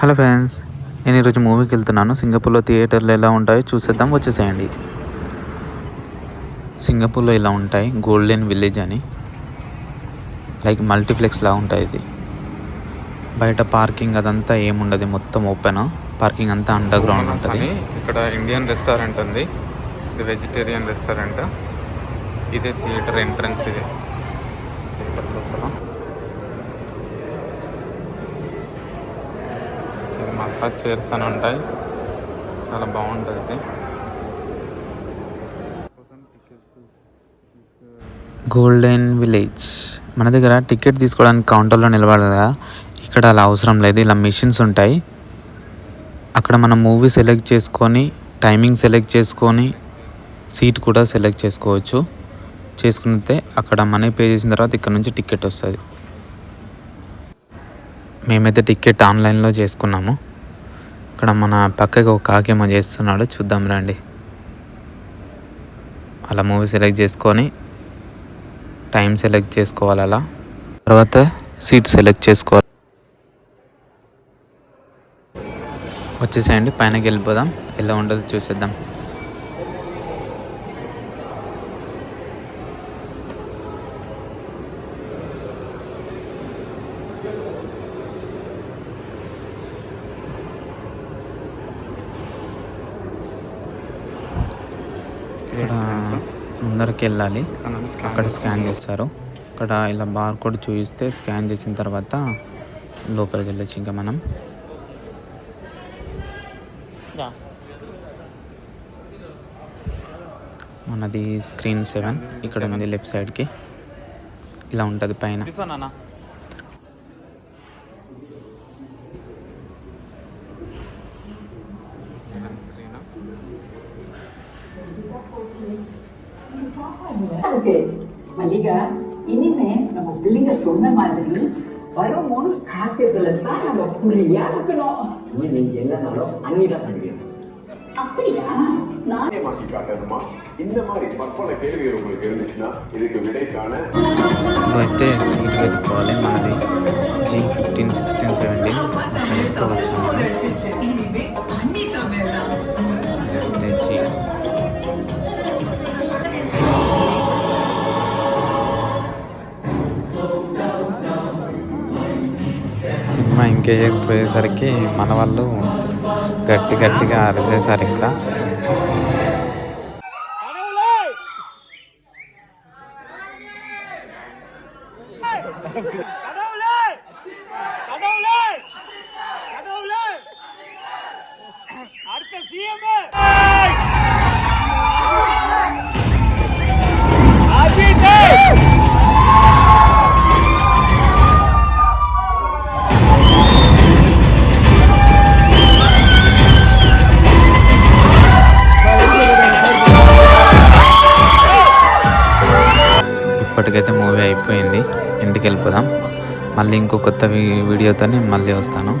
Hello friends నేను ఈరోజు మూవీకి వెళ్తున్నాను. సింగపూర్లో థియేటర్లు ఎలా ఉంటాయో చూసేద్దాం. వచ్చేసేయండి. సింగపూర్లో ఇలా ఉంటాయి. గోల్డెన్ విలేజ్ అని. లైక్ మల్టీప్లెక్స్ లా ఉంటుంది ఇది. బయట పార్కింగ్ అదంతా ఏముండదు. మొత్తం ఓపెన్ పార్కింగ్ అంతా అండర్ గ్రౌండ్ ఉంటుంది. ఇక్కడ ఇండియన్ రెస్టారెంట్ ఉంది. ఇది వెజిటేరియన్ రెస్టారెంట్ ఇదే థియేటర్ ఎంట్రన్స్ ఇది థియేటర్ లోపల ఇది మసాజ్ చైర్స్ అని ఉంటాయి. చాలా బాగుంటుంది గోల్డెన్ విలేజ్. మన దగ్గర టికెట్ తీసుకోవడానికి కౌంటర్లో నిలబడాలి ఇక్కడ అలా అవసరం లేదు. ఇలా మిషన్స్ ఉంటాయి. అక్కడ మనం మూవీ సెలెక్ట్ చేసుకొని టైమింగ్ సెలెక్ట్ చేసుకొని సీట్ కూడా సెలెక్ట్ చేసుకోవచ్చు. చేసుకుంటే అక్కడ మనీ పే చేసిన తర్వాత ఇక్కడ నుంచి టికెట్ వస్తుంది. మేమైతే టికెట్ ఆన్లైన్లో చేసుకున్నాము. ఇక్కడ మన పక్కకి ఒక కాకేమో చేస్తున్నాడు. చూద్దాం రండి. అలా మూవీ సెలెక్ట్ చేసుకొని టైం సెలెక్ట్ చేసుకోవాలి అలా. తర్వాత సీట్ సెలెక్ట్ చేసుకోవాలి. వచ్చేసేయండి పైనకి వెళ్ళిపోదాం. ఎలా ఉండదు చూసేద్దాం. ఇక్కడ ముందరికి వెళ్ళాలి అక్కడ స్కాన్ చేస్తారు. అక్కడ ఇలా బార్ కోడ్ చూపిస్తే స్కాన్ చేసిన తర్వాత లోపలికి వెళ్ళొచ్చు ఇంకా మనం. మనది స్క్రీన్ సెవెన్. ఇక్కడ ఉంది లెఫ్ట్ సైడ్కి. ఇలా ఉంటుంది పైన. இருக்கு மல்லிகா இனிமே நம்ம பிள்ளைங்க சொன்ன மாதிரி வரும்போது காத்திரத்துல தான் நம்ம புள்ளியா இருக்கணும் நீங்க என்னனாலும் அன்னிதான் சொல்லுவீங்க அப்படியா நானே மாற்றி காட்டணுமா இந்த மாதிரி பற்பல கேள்விகள் உங்களுக்கு இருந்துச்சுன்னா இதுக்கு விடை సినిమా ఇంకేయకపోయేసరికి మన వాళ్ళు గట్టి గట్టిగా అరిసేసారు ఇంకా Okay. ఇప్పటికైతే మూవీ అయిపోయింది. ఇంటికి వెళ్ళిపోదాం మళ్ళీ ఇంకో కొత్త వీడియోతో మళ్ళీ వస్తాను.